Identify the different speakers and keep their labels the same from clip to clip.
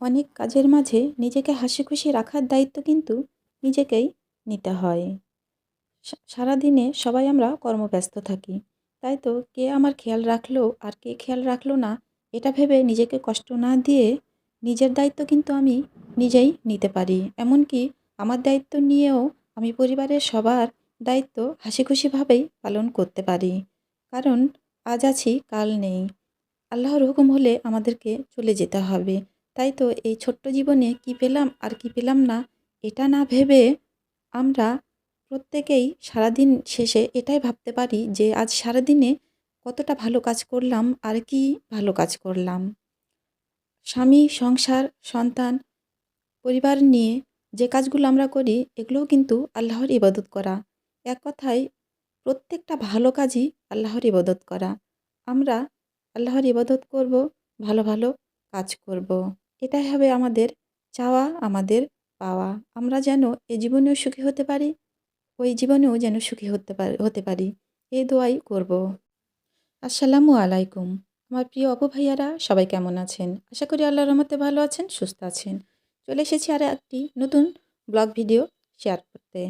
Speaker 1: অনেক কাজের মাঝে নিজেকে হাসি খুশি রাখার দায়িত্ব কিন্তু নিজেকেই নিতে হয়। সারাদিনে সবাই আমরা কর্মব্যস্ত থাকি। তাই তো কে আমার খেয়াল রাখল আর কে খেয়াল রাখল না, এটা ভেবে নিজেকে কষ্ট না দিয়ে নিজের দায়িত্ব কিন্তু আমি নিজেই নিতে পারি। এমনকি আমার দায়িত্ব নিয়েও আমি পরিবারের সবার দায়িত্ব হাসি খুশিভাবেই পালন করতে পারি। কারণ আজ আছি, কাল নেই। আল্লাহর হুকুম হলে আমাদেরকে চলে যেতে হবে। তাই তো এই ছোট্ট জীবনে কি পেলাম আর কি পেলাম না, এটা না ভেবে আমরা প্রত্যেকেই সারাদিন শেষে এটাই ভাবতে পারি যে আজ সারাদিনে কতটা ভালো কাজ করলাম আর কি ভালো কাজ করলাম। স্বামী, সংসার, সন্তান, পরিবার নিয়ে যে কাজগুলো আমরা করি, এগুলোও কিন্তু আল্লাহর ইবাদত করা। এক কথায়, প্রত্যেকটা ভালো কাজই আল্লাহর ইবাদত করা। আমরা আল্লাহর ইবাদত করব, ভালো ভালো কাজ করব। এটাই হবে আমাদের চাওয়া, আমাদের পাওয়া। আমরা যেন এ জীবনেও সুখী হতে পারি, ওই জীবনেও যেন সুখী হতে পারি হতে পারি। এই দোয়াই করব। আসসালামু আলাইকুম। আমার প্রিয় অপু ভাইয়ারা, সবাই কেমন আছেন? আশা করি আল্লাহর রহমতে ভালো আছেন, সুস্থ আছেন। চলে এসেছি আর একটি নতুন ব্লগ ভিডিও শেয়ার করতে।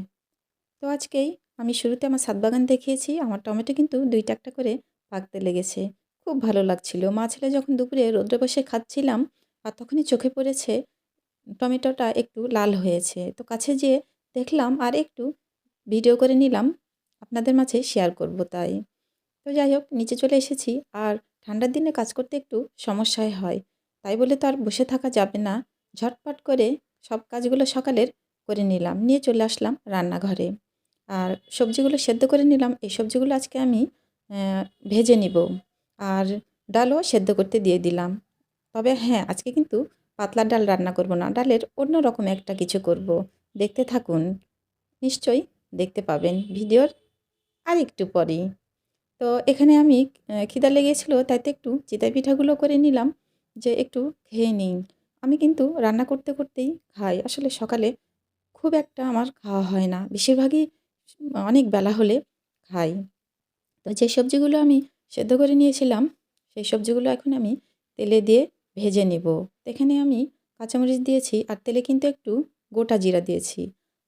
Speaker 1: তো আজকেই আমি শুরুতে আমার ছাদ বাগান দেখিয়েছি। আমার টমেটো কিন্তু দুইটা একটা করে পাকতে লেগেছে। খুব ভালো লাগছিল। মা ছেলে যখন দুপুরে রোদ্রে বসে খাচ্ছিলাম আর তখনই চোখে পড়েছে টমেটোটা একটু লাল হয়েছে। তো কাছে যেয়ে দেখলাম আর একটু ভিডিও করে নিলাম, আপনাদের মাঝে শেয়ার করব তাই। তো যাই হোক, নিচে চলে এসেছি আর ঠান্ডার দিনে কাজ করতে একটু সমস্যায় হয়। তাই বলে তো আর বসে থাকা যাবে না। ঝটপট করে সব কাজগুলো সকালের করে নিলাম, নিয়ে চলে আসলাম রান্নাঘরে। আর সবজিগুলো সেদ্ধ করে নিলাম, এই সবজিগুলো আজকে আমি ভেজে নিব। আর ডালও সেদ্ধ করতে দিয়ে দিলাম। তবে হ্যাঁ আজকে কিন্তু পাতলা ডাল রান্না করব না, ডালের অন্য রকম একটা কিছু করব। দেখতে থাকুন, নিশ্চয়ই দেখতে পাবেন ভিডিওর আর একটু পরেই। তো এখানে আমি খিদা লেগেছিল তাইতে একটু চিতই পিঠাগুলো করে নিলাম, যে একটু খেয়ে নিই আমি কিন্তু রান্না করতে করতেই খাই, আসলে সকালে খুব একটা আমার খাওয়া হয় না, বেশিরভাগই অনেক বেলা হলে খাই। তো যে সবজিগুলো আমি সেদ্ধ করে নিয়েছিলাম, সেই সবজিগুলো এখন আমি তেলে দিয়ে ভেজে নেব। এখানে আমি কাঁচামরিচ দিয়েছি আর তেলে কিন্তু একটু গোটা জিরা দিয়েছি।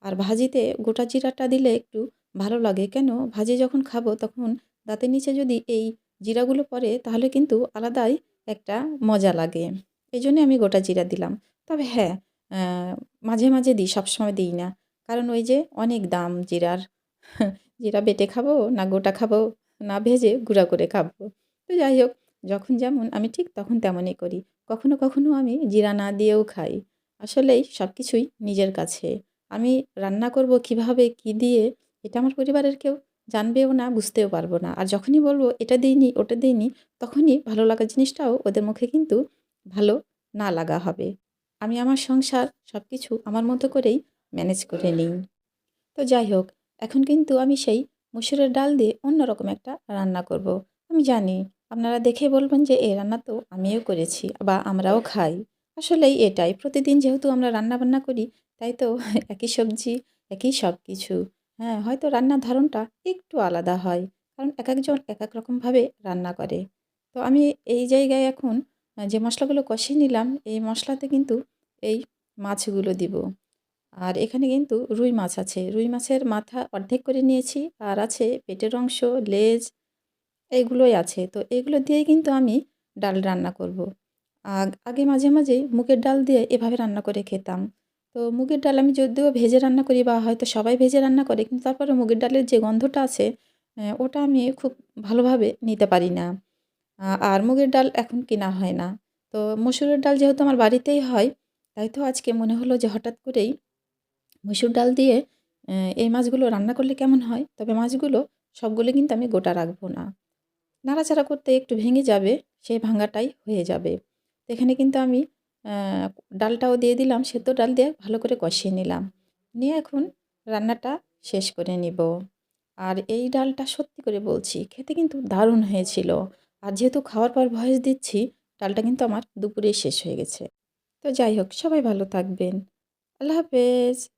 Speaker 1: আর ভাজিতে গোটা জিরাটা দিলে একটু ভালো লাগে। কেন? ভাজি যখন খাব তখন দাঁতের নিচে যদি এই জিরাগুলো পড়ে তাহলে কিন্তু আলাদাই একটা মজা লাগে। এই জন্যে আমি গোটা জিরা দিলাম। তবে হ্যাঁ মাঝে মাঝে দিই, সবসময় দিই না। কারণ ওই যে অনেক দাম জিরার। জিরা বেটে খাব না গোটা খাব না ভেজে গুঁড়া করে খাব। তো যাই হোক, যখন যেমন আমি ঠিক তখন তেমনই করি। কখনো কখনো আমি জিরা না দিয়েও খাই। আসলেই সব কিছুই নিজের কাছে। আমি রান্না করব কীভাবে, কি দিয়ে, এটা আমার পরিবারের কেউ জানবেও না, বুঝতেও পারব না। আর যখনই বলব, এটা দিইনি, ওটা দিইনি, তখনই ভালো লাগা জিনিসটাও ওদের মুখে কিন্তু ভালো না লাগা হবে। আমি আমার সংসার সব কিছু আমার মতো করেই ম্যানেজ করে নিই। তো যাই হোক, এখন কিন্তু আমি সেই মুসুরের ডাল দিয়ে অন্যরকম একটা রান্না করব। আমি জানি আপনারা দেখে বলবেন যে, এই রান্না তো আমিও করেছি বা আমরাও খাই। আসলেই এটাই। প্রতিদিন যেহেতু আমরা রান্না বান্না করি, তাই তো একই সবজি, একই সব কিছু হ্যাঁ হয়তো রান্নার ধরনটা একটু আলাদা হয়, কারণ এক একজন এক এক রকমভাবে রান্না করে। তো আমি এই জায়গায় এখন যে মশলাগুলো কষিয়ে নিলাম, এই মশলাতে কিন্তু এই মাছগুলো দিব। আর এখানে কিন্তু রুই মাছ আছে। রুই মাছের মাথা অর্ধেক করে নিয়েছি। আর আছে পেটের অংশ, লেজ এইগুলোই আছে। তো এগুলো দিয়েই কিন্তু আমি ডাল রান্না করব। আগ, আগে মাঝে মাঝে মুগের ডাল দিয়ে এভাবে রান্না করে খেতাম। তো মুগের ডাল আমি যদিও ভেজে রান্না করি বা হয়তো সবাই ভেজে রান্না করে, কিন্তু তারপরে মুগের ডালের যে গন্ধটা আছে ওটা আমি খুব ভালোভাবে নিতে পারি না। আর মুগের ডাল এখন কেনা হয় না। তো মসুরের ডাল যেহেতু আমার বাড়িতেই হয়, তাই তো আজকে মনে হলো যে হঠাৎ করেই মসুর ডাল দিয়ে এই মাছগুলো রান্না করলে কেমন হয়? তবে মাছগুলো সবগুলো কিন্তু আমি গোটা রাখব না। নাড়াচাড়া করতে একটু ভেঙে যাবে সেই ভাঙাটাই হয়ে যাবে। এখানে কিন্তু আমি ডালটাও দিয়ে দিলাম, সেদ্ধ ডাল দিয়ে ভালো করে কষিয়ে নিলাম। নিয়ে এখন রান্নাটা শেষ করে নিব। আর এই ডালটা সত্যি করে বলছি, খেতে কিন্তু দারুণ হয়েছিল। আর যেহেতু খাওয়ার পর ভয়েস দিচ্ছি, ডালটা কিন্তু আমার দুপুরেই শেষ হয়ে গেছে। তো যাই হোক, সবাই ভালো থাকবেন। আল্লাহ হাফেজ।